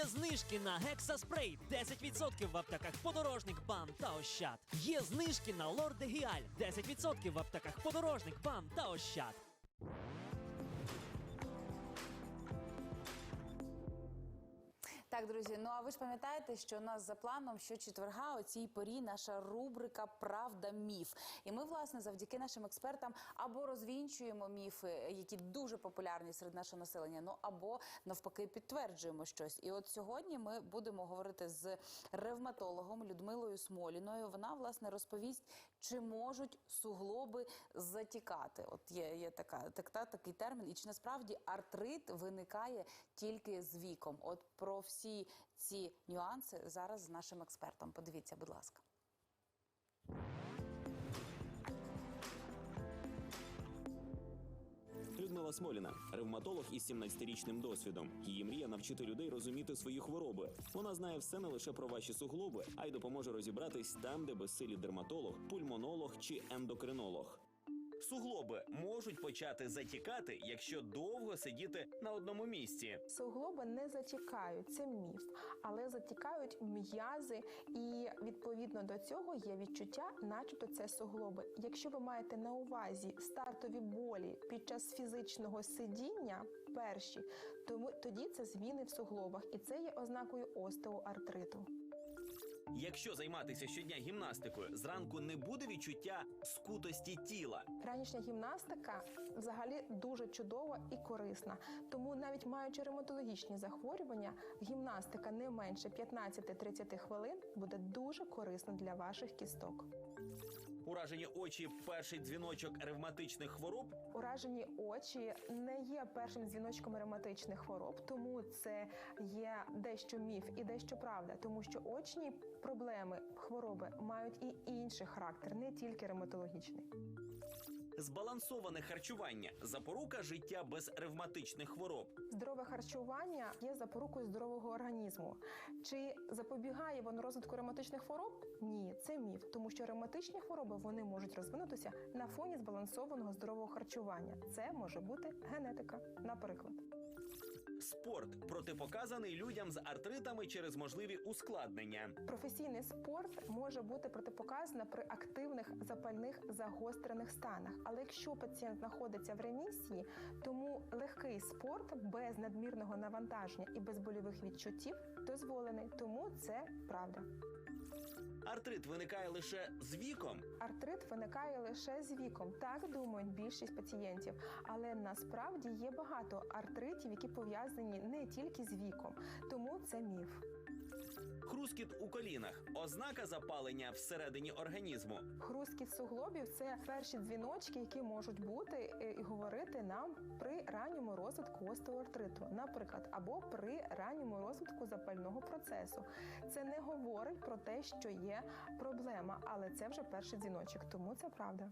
Є знижки на гексаспрей 10% в аптеках подорожник БАМ та Ощад. Є знижки на Лорде Гіаль 10% в аптеках подорожник БАМ та Ощад. Так, друзі, ну а ви ж пам'ятаєте, що у нас за планом щочетверга о цій порі наша рубрика Правда міф. І ми, власне, завдяки нашим експертам або розвінчуємо міфи, які дуже популярні серед нашого населення, ну або навпаки підтверджуємо щось. І от сьогодні ми будемо говорити з ревматологом Людмилою Смоліною. Вона власне розповість, чи можуть суглоби затікати. От є, є така, так, та, такий термін, і чи насправді артрит виникає тільки з віком. От про всі ці нюанси зараз з нашим експертом. Подивіться, будь ласка. Людмила Смоліна, ревматолог із 17-річним досвідом. Її мрія навчити людей розуміти свої хвороби. Вона знає все не лише про ваші суглоби, а й допоможе розібратись там, де безсилі дерматолог, пульмонолог чи ендокринолог. Суглоби можуть почати затікати, якщо довго сидіти на одному місці. Суглоби не затікають, це міф, але затікають м'язи, і відповідно до цього є відчуття, начебто це суглоби. Якщо ви маєте на увазі стартові болі під час фізичного сидіння, перші, тому тоді це зміни в суглобах, і це є ознакою остеоартриту. Якщо займатися щодня гімнастикою, зранку не буде відчуття скутості тіла. Ранішня гімнастика взагалі дуже чудова і корисна. Тому навіть маючи ревматологічні захворювання, гімнастика не менше 15-30 хвилин буде дуже корисна для ваших кісток. Уражені очі перший дзвіночок ревматичних хвороб. Уражені очі не є першим дзвіночком ревматичних хвороб, тому це є дещо міф і дещо правда, тому що очні проблеми, хвороби мають і інший характер, не тільки ревматологічний. Збалансоване харчування запорука життя без ревматичних хвороб. Здорове харчування є запорукою здорового організму. Чи запобігає воно розвитку ревматичних хвороб? Ні, це міф, тому що ревматичні хвороби вони можуть розвинутися на фоні збалансованого здорового харчування. Це може бути генетика, наприклад. Спорт протипоказаний людям з артритами через можливі ускладнення. Професійний спорт може бути протипоказано при активних запальних загострених станах. Але якщо пацієнт знаходиться в ремісії, тому легкий спорт без надмірного навантаження і без больових відчуттів дозволений. Тому це правда. Артрит виникає лише з віком. Артрит виникає лише з віком. Так думають більшість пацієнтів, але насправді є багато артритів, які пов'язані не тільки з віком, тому це міф. Хрускіт у колінах ознака запалення всередині організму. Хрусткіт суглобів це перші дзвіночки, які можуть бути е, і говорити нам при ранньому розвитку остеоартриту, наприклад, або при ранньому розвитку запального процесу. Це не говорить про те, що є проблема, але це вже перший дзвіночок, тому це правда.